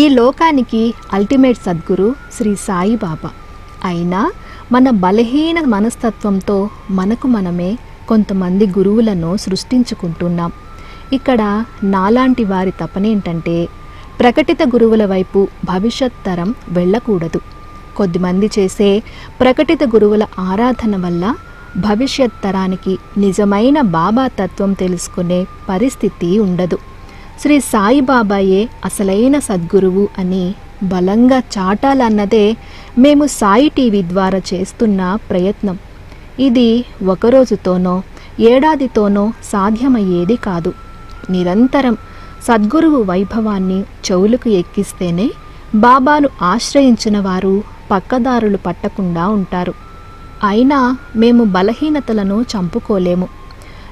ఈ లోకానికి అల్టిమేట్ సద్గురు శ్రీ సాయిబాబా అయినా మన బలహీన మనస్తత్వంతో మనకు మనమే కొంతమంది గురువులను సృష్టించుకుంటున్నాం. ఇక్కడ నాలాంటి వారి తపనేంటంటే ప్రకటిత గురువుల వైపు భవిష్యత్ తరం వెళ్ళకూడదు. కొద్దిమంది చేసే ప్రకటిత గురువుల ఆరాధన వల్ల భవిష్యత్ తరానికి నిజమైన బాబా తత్వం తెలుసుకునే పరిస్థితి ఉండదు. శ్రీ సాయిబాబాయే అసలైన సద్గురువు అని బలంగా చాటాలన్నదే మేము సాయి టీవీ ద్వారా చేస్తున్న ప్రయత్నం. ఇది ఒకరోజుతోనో ఏడాదితోనో సాధ్యమయ్యేది కాదు. నిరంతరం సద్గురువు వైభవాన్ని చెవులకు ఎక్కిస్తేనే బాబాను ఆశ్రయించిన వారు పక్కదారులు పట్టకుండా ఉంటారు. అయినా మేము బలహీనతలను చంపుకోలేము.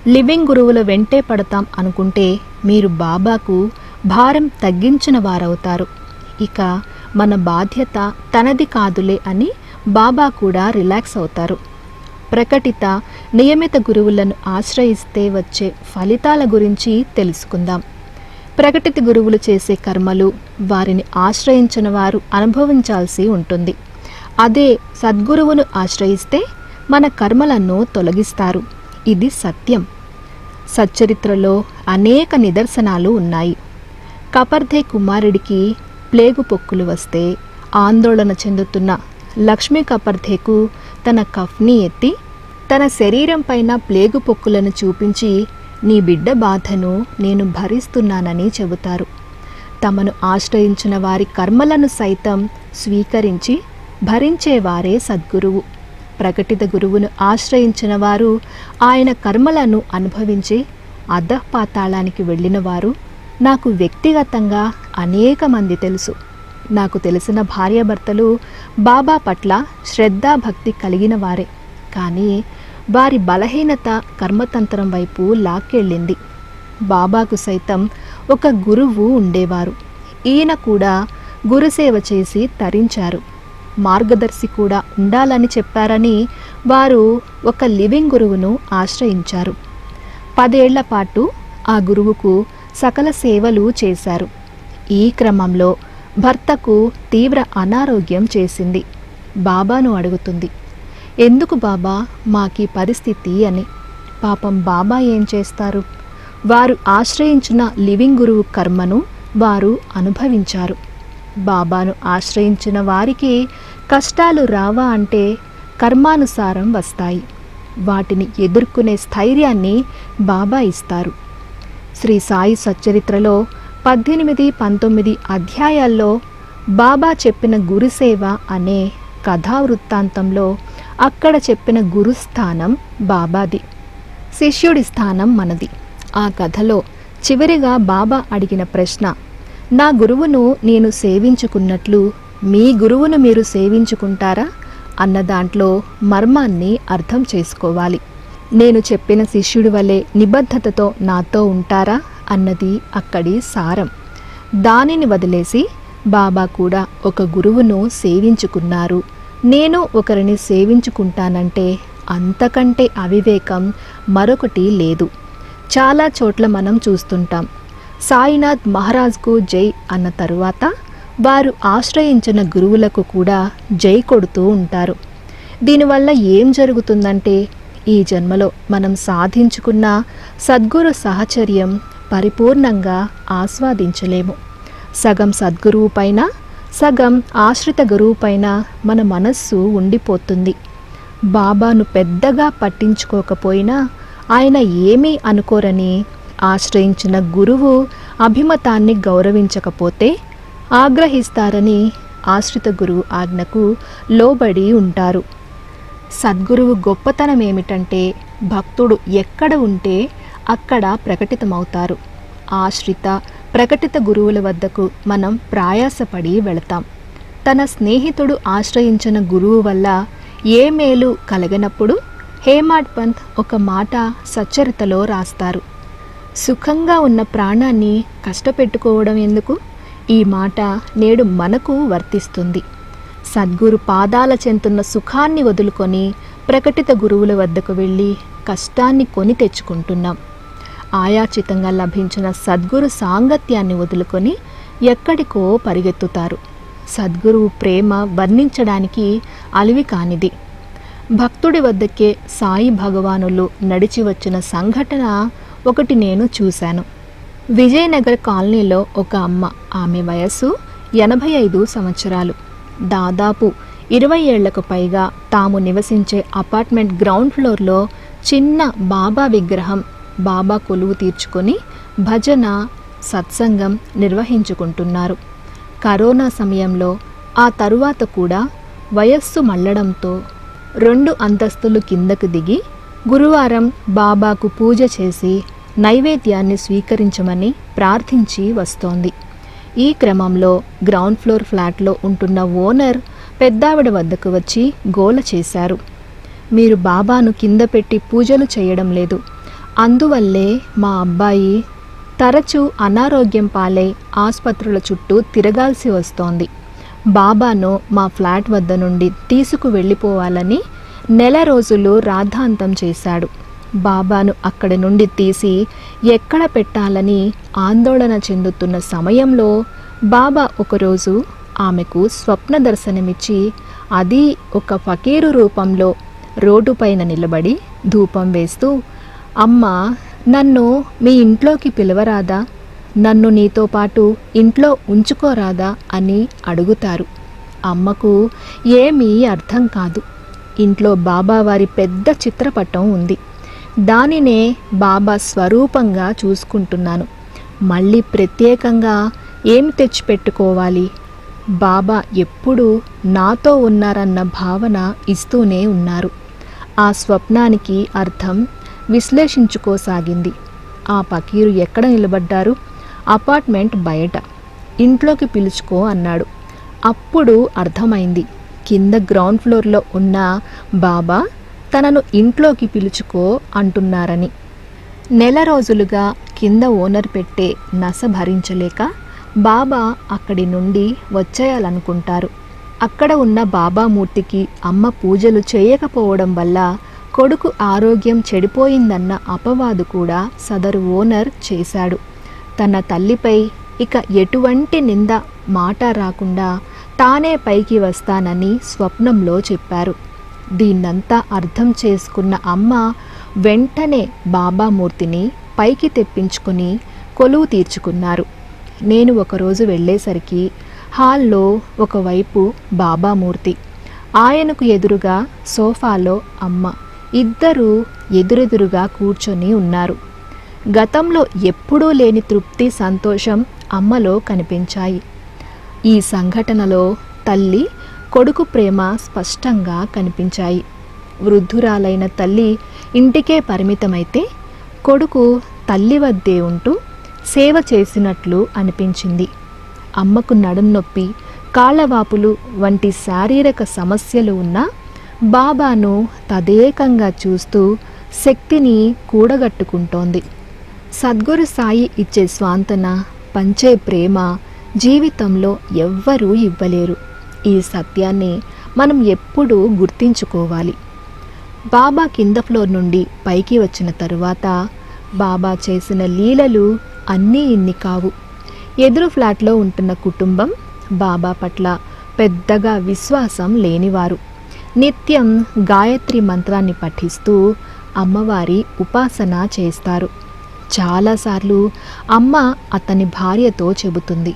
లివింగ్ గురువుల వెంటే పడతాం అనుకుంటే మీరు బాబాకు భారం తగ్గించిన వారవుతారు. ఇక మన బాధ్యత తనది కాదులే అని బాబా కూడా రిలాక్స్ అవుతారు. ప్రకటిత నియమిత గురువులను ఆశ్రయిస్తే వచ్చే ఫలితాల గురించి తెలుసుకుందాం. ప్రకటిత గురువులు చేసే కర్మలు వారిని ఆశ్రయించిన వారు అనుభవించాల్సి ఉంటుంది. అదే సద్గురువును ఆశ్రయిస్తే మన కర్మలను తొలగిస్తారు. ఇది సత్యం. సచ్చరిత్రలో అనేక నిదర్శనాలు ఉన్నాయి. కపర్ధే కుమారుడికి ప్లేగు పొక్కులు వస్తే ఆందోళన చెందుతున్న లక్ష్మీ కపర్ధేకు తన కఫ్ని ఎత్తి తన శరీరం పైన ప్లేగు పొక్కులను చూపించి నీ బిడ్డ బాధను నేను భరిస్తున్నానని చెబుతారు. తమను ఆశ్రయించిన వారి కర్మలను సైతం స్వీకరించి భరించేవారే సద్గురువు. ప్రకటిత గురువును ఆశ్రయించిన వారు ఆయన కర్మలను అనుభవించి అధపాతాళానికి వెళ్ళిన వారు నాకు వ్యక్తిగతంగా అనేక మంది తెలుసు. నాకు తెలిసిన భార్యాభర్తలు బాబా పట్ల శ్రద్ధాభక్తి కలిగిన వారే. కానీ వారి బలహీనత కర్మతంత్రం వైపు లాక్కెళ్ళింది. బాబాకు సైతం ఒక గురువు ఉండేవారు. ఈయన కూడా గురుసేవ చేసి తరించారు. మార్గదర్శి కూడా ఉండాలని చెప్పారని వారు ఒక లివింగ్ గురువును ఆశ్రయించారు. పదేళ్ళ పాటు ఆ గురువుకు సకల సేవలు చేశారు. ఈ క్రమంలో భర్తకు తీవ్ర అనారోగ్యం చేసింది. బాబాను అడుగుతుంది ఎందుకు బాబా? మాకీ పరిస్థితి అని. పాపం బాబా ఏం చేస్తారు? వారు ఆశ్రయించిన లివింగ్ గురువు కర్మను వారు అనుభవించారు. బాబాను ఆశ్రయించిన వారికి కష్టాలు రావా అంటే కర్మానుసారం వస్తాయి. వాటిని ఎదుర్కొనే స్థైర్యాన్ని బాబా ఇస్తారు. శ్రీ సాయి సచ్చరిత్రలో పద్దెనిమిది పంతొమ్మిది అధ్యాయాల్లో బాబా చెప్పిన గురుసేవ అనే కథా వృత్తాంతంలో అక్కడ చెప్పిన గురుస్థానం బాబాది. శిష్యుడి స్థానం మనది. ఆ కథలో చివరిగా బాబా అడిగిన ప్రశ్న నా గురువును నేను సేవించుకున్నట్లు మీ గురువును మీరు సేవించుకుంటారా? అన్న దాంట్లో మర్మాన్ని అర్థం చేసుకోవాలి. నేను చెప్పిన శిష్యుడి వలె నిబద్ధతతో నాతో ఉంటారా? అన్నది అక్కడి సారం. దానిని వదిలేసి బాబా కూడా ఒక గురువును సేవించుకున్నారు. నేను ఒకరిని సేవించుకుంటానంటే అంతకంటే అవివేకం మరొకటి లేదు. చాలా చోట్ల మనం చూస్తుంటాం. సాయినాథ్ మహారాజ్కు జై అన్న తరువాత వారు ఆశ్రయించిన గురువులకు కూడా జై కొడుతూ ఉంటారు. దీనివల్ల ఏం జరుగుతుందంటే ఈ జన్మలో మనం సాధించుకున్న సద్గురు సహచర్యం పరిపూర్ణంగా ఆస్వాదించలేము. సగం సద్గురువు పైన సగం ఆశ్రిత గురువు పైన మన మనస్సు ఉండిపోతుంది. బాబాను పెద్దగా పట్టించుకోకపోయినా ఆయన ఏమీ అనుకోరని ఆశ్రయించిన గురువు అభిమతాన్ని గౌరవించకపోతే ఆగ్రహిస్తారని ఆశ్రిత గురువు ఆజ్ఞకు లోబడి ఉంటారు. సద్గురువు గొప్పతనం ఏమిటంటే భక్తుడు ఎక్కడ ఉంటే అక్కడ ప్రకటితమవుతారు. ఆశ్రిత ప్రకటిత గురువుల వద్దకు మనం ప్రయాసపడి వెళతాం. తన స్నేహితుడు ఆశ్రయించిన గురువు వల్ల ఏ మేలు కలగనప్పుడు హేమాడ్ పంత్ ఒక మాట సచ్చరితలో రాస్తారు. సుఖంగా ఉన్న ప్రాణాన్ని కష్టపెట్టుకోవడం ఎందుకు? ఈ మాట నేడు మనకు వర్తిస్తుంది. సద్గురు పాదాల చెంతున్న సుఖాన్ని వదులుకొని ప్రకటిత గురువుల వద్దకు వెళ్ళి కష్టాన్ని కొని తెచ్చుకుంటున్నాం. ఆయాచితంగా లభించిన సద్గురు సాంగత్యాన్ని వదులుకొని ఎక్కడికో పరిగెత్తుతారు. సద్గురువు ప్రేమ వర్ణించడానికి అలివి కానిది. భక్తుడి వద్దకే సాయి భగవానులు నడిచి వచ్చిన సంఘటన ఒకటి నేను చూశాను. విజయనగర్ కాలనీలో ఒక అమ్మ ఆమె వయస్సు ఎనభై ఐదు సంవత్సరాలు. దాదాపు ఇరవై ఏళ్ళకు పైగా తాము నివసించే అపార్ట్మెంట్ గ్రౌండ్ ఫ్లోర్లో చిన్న బాబా విగ్రహం బాబా కొలువు తీర్చుకొని భజన సత్సంగం నిర్వహించుకుంటున్నారు. కరోనా సమయంలో ఆ తరువాత కూడా వయస్సు మళ్ళడంతో రెండు అంతస్తులు కిందకు దిగి గురువారం బాబాకు పూజ చేసి నైవేద్యాన్ని స్వీకరించమని ప్రార్థించి వస్తోంది. ఈ క్రమంలో గ్రౌండ్ ఫ్లోర్ ఫ్లాట్లో ఉంటున్న ఓనర్ పెద్దావిడ వద్దకు వచ్చి గోల చేశారు. మీరు బాబాను కింద పెట్టి పూజలు చేయడం లేదు. అందువల్లే మా అబ్బాయి తరచూ అనారోగ్యం పాలై ఆసుపత్రుల చుట్టూ తిరగాల్సి వస్తోంది. బాబాను మా ఫ్లాట్ వద్ద నుండి తీసుకు వెళ్ళిపోవాలని నెల రోజులు రాద్ధాంతం చేశాడు. బాబాను అక్కడి నుండి తీసి ఎక్కడ పెట్టాలని ఆందోళన చెందుతున్న సమయంలో బాబా ఒకరోజు ఆమెకు స్వప్న దర్శనమిచ్చి అది ఒక ఫకీరు రూపంలో రోడ్డుపైన నిలబడి ధూపం వేస్తూ అమ్మ నన్ను మీ ఇంట్లోకి పిలవరాదా? నన్ను నీతో పాటు ఇంట్లో ఉంచుకోరాదా? అని అడుగుతారు. అమ్మకు ఏమీ అర్థం కాదు. ఇంట్లో బాబావారి పెద్ద చిత్రపటం ఉంది. దానినే బాబా స్వరూపంగా చూసుకుంటున్నాను. మళ్ళీ ప్రత్యేకంగా ఏమి తెచ్చిపెట్టుకోవాలి? బాబా ఎప్పుడూ నాతో ఉన్నారన్న భావన ఇస్తూనే ఉన్నారు. ఆ స్వప్నానికి అర్థం విశ్లేషించుకోసాగింది. ఆ పకీరు ఎక్కడ నిలబడ్డారు? అపార్ట్మెంట్ బయట. ఇంట్లోకి పిలుచుకో అన్నాడు. అప్పుడు అర్థమైంది. కింద గ్రౌండ్ ఫ్లోర్లో ఉన్న బాబా తనను ఇంట్లోకి పిలుచుకో అంటున్నారని. నెల రోజులుగా కింద ఓనర్ పెట్టే నస భరించలేక బాబా అక్కడి నుండి వచ్చేయాలనుకుంటారు. అక్కడ ఉన్న బాబా మూర్తికి అమ్మ పూజలు చేయకపోవడం వల్ల కొడుకు ఆరోగ్యం చెడిపోయిందన్న అపవాదు కూడా సదరు ఓనర్ చేశాడు. తన తల్లిపై ఇక ఎటువంటి నింద మాట రాకుండా తానే పైకి వస్తానని స్వప్నంలో చెప్పారు. దీన్నంతా అర్థం చేసుకున్న అమ్మ వెంటనే బాబామూర్తిని పైకి తెప్పించుకొని కొలువు తీర్చుకున్నారు. నేను ఒకరోజు వెళ్ళేసరికి హాల్లో ఒకవైపు బాబామూర్తి ఆయనకు ఎదురుగా సోఫాలో అమ్మ. ఇద్దరూ ఎదురెదురుగా కూర్చొని ఉన్నారు. గతంలో ఎప్పుడూ లేని తృప్తి సంతోషం అమ్మలో కనిపించాయి. ఈ సంఘటనలో తల్లి కొడుకు ప్రేమ స్పష్టంగా కనిపించాయి. వృద్ధురాలైన తల్లి ఇంటికే పరిమితమైతే కొడుకు తల్లి వద్దే ఉంటూ సేవ చేసినట్లు అనిపించింది. అమ్మకు నడుం నొప్పి కాళ్ళవాపులు వంటి శారీరక సమస్యలు ఉన్న బాబాను తదేకంగా చూస్తూ శక్తిని కూడగట్టుకుంటోంది. సద్గురు సాయి ఇచ్చే స్వాంతన పంచే ప్రేమ జీవితంలో ఎవ్వరూ ఇవ్వలేరు. ఈ సత్యాన్ని మనం ఎప్పుడూ గుర్తించుకోవాలి. బాబా కింద ఫ్లోర్ నుండి పైకి వచ్చిన తరువాత బాబా చేసిన లీలలు అన్నీ ఇన్ని కావు. ఎదురు ఫ్లాట్లో ఉంటున్న కుటుంబం బాబా పట్ల పెద్దగా విశ్వాసం లేనివారు. నిత్యం గాయత్రి మంత్రాన్ని పఠిస్తూ అమ్మవారి ఉపాసన చేస్తారు. చాలాసార్లు అమ్మ అతని భార్యతో చెబుతుంది.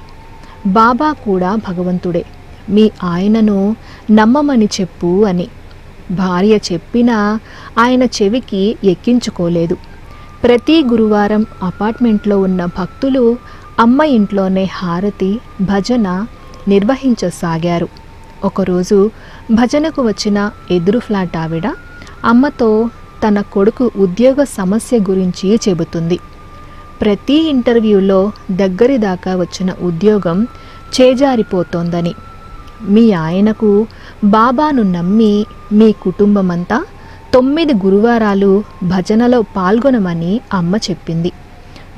బాబా కూడా భగవంతుడే. మీ ఆయనను నమ్మమని చెప్పు అని. భార్య చెప్పినా ఆయన చెవికి ఎక్కించుకోలేదు. ప్రతి గురువారం అపార్ట్మెంట్లో ఉన్న భక్తులు అమ్మ ఇంట్లోనే హారతి భజన నిర్వహించసాగారు. ఒకరోజు భజనకు వచ్చిన ఎదురు ఫ్లాట్ ఆవిడ అమ్మతో తన కొడుకు ఉద్యోగ సమస్య గురించి చెబుతుంది. ప్రతి ఇంటర్వ్యూలో దగ్గరి దాకా వచ్చిన ఉద్యోగం చేజారిపోతోందని. మీ ఆయనకు బాబాను నమ్మి మీ కుటుంబమంతా తొమ్మిది గురువారాలు భజనలో పాల్గొనమని అమ్మ చెప్పింది.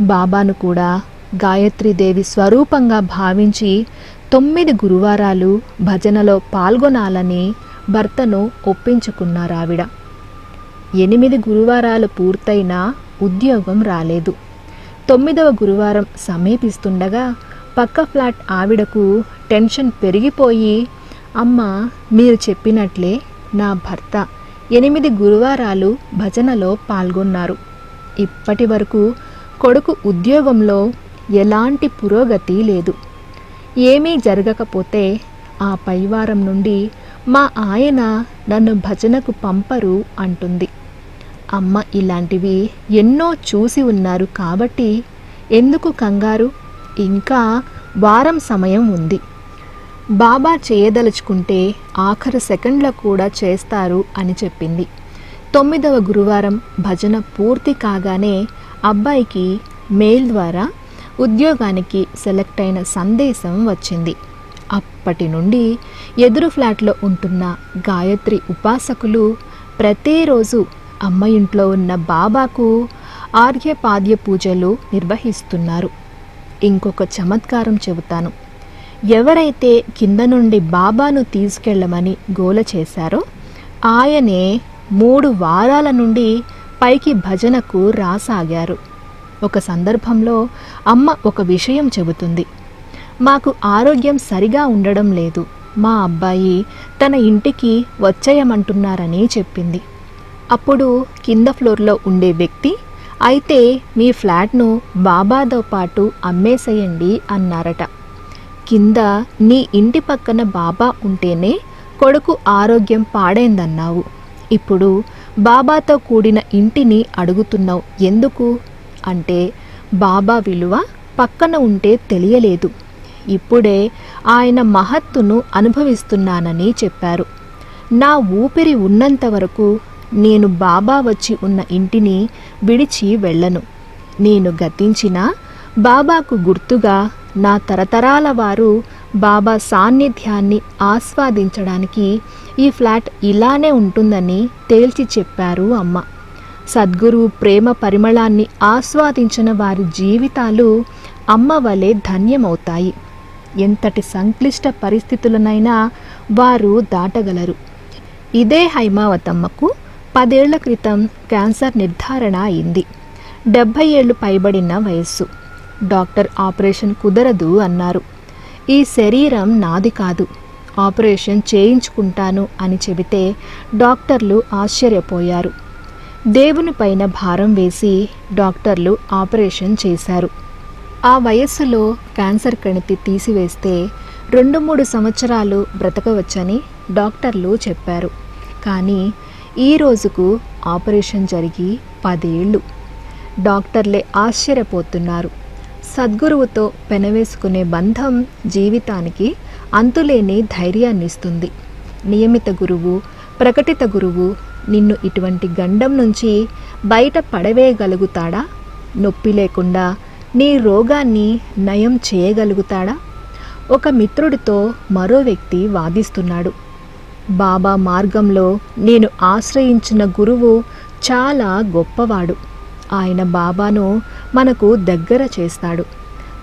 బాబాను కూడా గాయత్రీదేవి స్వరూపంగా భావించి తొమ్మిది గురువారాలు భజనలో పాల్గొనాలని భర్తను ఒప్పించుకున్నారావిడ. ఎనిమిది గురువారాలు పూర్తయినా ఉద్యోగం రాలేదు. తొమ్మిదవ గురువారం సమీపిస్తుండగా పక్క ఫ్లాట్ ఆవిడకు టెన్షన్ పెరిగిపోయి అమ్మ మీరు చెప్పినట్లే నా భర్త ఎనిమిది గురువారాలు భజనలో పాల్గొన్నారు. ఇప్పటి వరకు కొడుకు ఉద్యోగంలో ఎలాంటి పురోగతి లేదు. ఏమీ జరగకపోతే ఆ పైవారం నుండి మా ఆయన నన్ను భజనకు పంపరు అంటుంది. అమ్మ ఇలాంటివి ఎన్నో చూసి ఉన్నారు కాబట్టి ఎందుకు కంగారు? ఇంకా వారం సమయం ఉంది. బాబా చేయదలుచుకుంటే ఆఖరు సెకండ్ల కూడా చేస్తారు అని చెప్పింది. తొమ్మిదవ గురువారం భజన పూర్తి కాగానే అబ్బాయికి మెయిల్ ద్వారా ఉద్యోగానికి సెలెక్ట్ అయిన సందేశం వచ్చింది. అప్పటి నుండి ఎదురు ఫ్లాట్లో ఉంటున్న గాయత్రి ఉపాసకులు ప్రతిరోజు అమ్మ ఇంట్లో ఉన్న బాబాకు ఆర్యపాద్య పూజలు నిర్వహిస్తున్నారు. ఇంకొక చమత్కారం చెబుతాను. ఎవరైతే కింద నుండి బాబాను తీసుకెళ్ళమని గోల చేశారో ఆయనే మూడు వారాల నుండి పైకి భజనకు రాసాగారు. ఒక సందర్భంలో అమ్మ ఒక విషయం చెబుతుంది. మాకు ఆరోగ్యం సరిగా ఉండడం లేదు. మా అబ్బాయి తన ఇంటికి వచ్చేయమంటున్నారని చెప్పింది. అప్పుడు కింద ఫ్లోర్లో ఉండే వ్యక్తి అయితే మీ ఫ్లాట్ను బాబాతో పాటు అమ్మేసేయండి అన్నారట. కింద నీ ఇంటి పక్కన బాబా ఉంటేనే కొడుకు ఆరోగ్యం పాడైందన్నావు. ఇప్పుడు బాబాతో కూడిన ఇంటిని అడుగుతున్నావు ఎందుకు? అంటే బాబా విలువ పక్కన ఉంటే తెలియలేదు. ఇప్పుడే ఆయన మహత్తును అనుభవిస్తున్నానని చెప్పారు. నా ఊపిరి ఉన్నంత వరకు నేను బాబా వచ్చి ఉన్న ఇంటిని విడిచి వెళ్ళను. నేను గతించినా బాబాకు గుర్తుగా నా తరతరాల వారు బాబా సాన్నిధ్యాన్ని ఆస్వాదించడానికి ఈ ఫ్లాట్ ఇలానే ఉంటుందని తేల్చి చెప్పారు అమ్మ. సద్గురు ప్రేమ పరిమళాన్ని ఆస్వాదించిన వారి జీవితాలు అమ్మ వలె ధన్యమవుతాయి. ఎంతటి సంక్లిష్ట పరిస్థితులనైనా వారు దాటగలరు. ఇదే హైమావతమ్మకు పదేళ్ళ క్రితం క్యాన్సర్ నిర్ధారణ అయింది. డెబ్భై ఏళ్ళు పైబడిన వయస్సు. డాక్టర్ ఆపరేషన్ కుదరదు అన్నారు. ఈ శరీరం నాది కాదు. ఆపరేషన్ చేయించుకుంటాను అని చెబితే డాక్టర్లు ఆశ్చర్యపోయారు. దేవుని పైన భారం వేసి డాక్టర్లు ఆపరేషన్ చేశారు. ఆ వయస్సులో క్యాన్సర్ కణితి తీసివేస్తే రెండు మూడు సంవత్సరాలు బ్రతకవచ్చని డాక్టర్లు చెప్పారు. కానీ ఈ రోజుకు ఆపరేషన్ జరిగి పదేళ్ళు. డాక్టర్లే ఆశ్చర్యపోతున్నారు. సద్గురువుతో పెనవేసుకునే బంధం జీవితానికి అంతులేని ధైర్యాన్నిస్తుంది. నియమిత గురువు ప్రకటిత గురువు నిన్ను ఇటువంటి గండం నుంచి బయట పడవేయగలుగుతాడా? నొప్పి లేకుండా నీ రోగాన్ని నయం చేయగలుగుతాడా? ఒక మిత్రుడితో మరో వ్యక్తి వాదిస్తున్నాడు. బాబా మార్గంలో నేను ఆశ్రయించిన గురువు చాలా గొప్పవాడు. ఆయన బాబాను మనకు దగ్గర చేస్తాడు.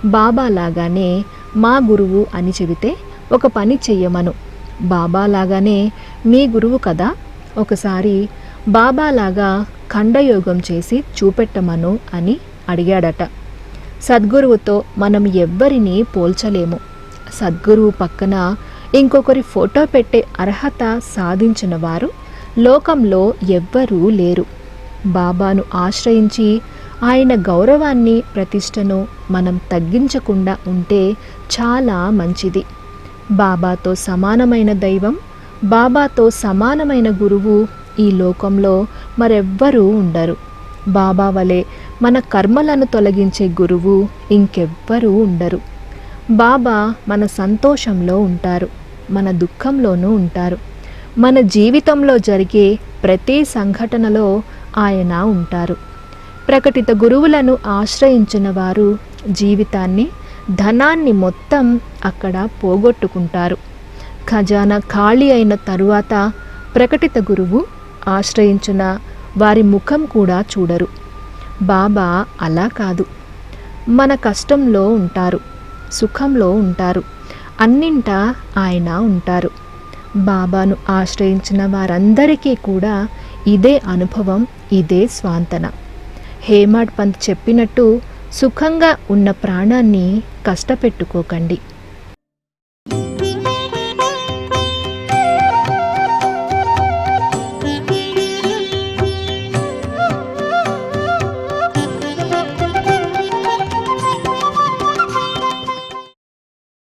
బాబా లాగానే మా గురువు అని చెబితే ఒక పని చెయ్యమను. బాబా లాగానే మీ గురువు కదా? ఒకసారి బాబాలాగా ఖండయోగం చేసి చూపెట్టమను అని అడిగాడట. సద్గురువుతో మనం ఎవ్వరినీ పోల్చలేము. సద్గురువు పక్కన ఇంకొకరి ఫోటో పెట్టే అర్హత సాధించిన వారు లోకంలో ఎవ్వరూ లేరు. బాబాను ఆశ్రయించి ఆయన గౌరవాన్ని ప్రతిష్టను మనం తగ్గించకుండా ఉంటే చాలా మంచిది. బాబాతో సమానమైన దైవం బాబాతో సమానమైన గురువు ఈ లోకంలో మరెవ్వరూ ఉండరు. బాబా వలె మన కర్మలను తొలగించే గురువు ఇంకెవ్వరూ ఉండరు. బాబా మన సంతోషంలో ఉంటారు. మన దుఃఖంలోనూ ఉంటారు. మన జీవితంలో జరిగే ప్రతి సంఘటనలో ఆయన ఉంటారు. ప్రకటిత గురువులను ఆశ్రయించిన వారు జీవితాన్ని ధనాన్ని మొత్తం అక్కడ పోగొట్టుకుంటారు. ఖజానా ఖాళీ అయిన తరువాత ప్రకటిత గురువు ఆశ్రయించిన వారి ముఖం కూడా చూడరు. బాబా అలా కాదు. మన కష్టంలో ఉంటారు. సుఖంలో ఉంటారు. అన్నింటా ఆయన ఉంటారు. బాబాను ఆశ్రయించిన వారందరికీ కూడా ఇదే అనుభవం ఇదే స్వాంతన. హేమాడ్ పంత్ చెప్పినట్టు సుఖంగా ఉన్న ప్రాణాన్ని కష్టపెట్టుకోకండి.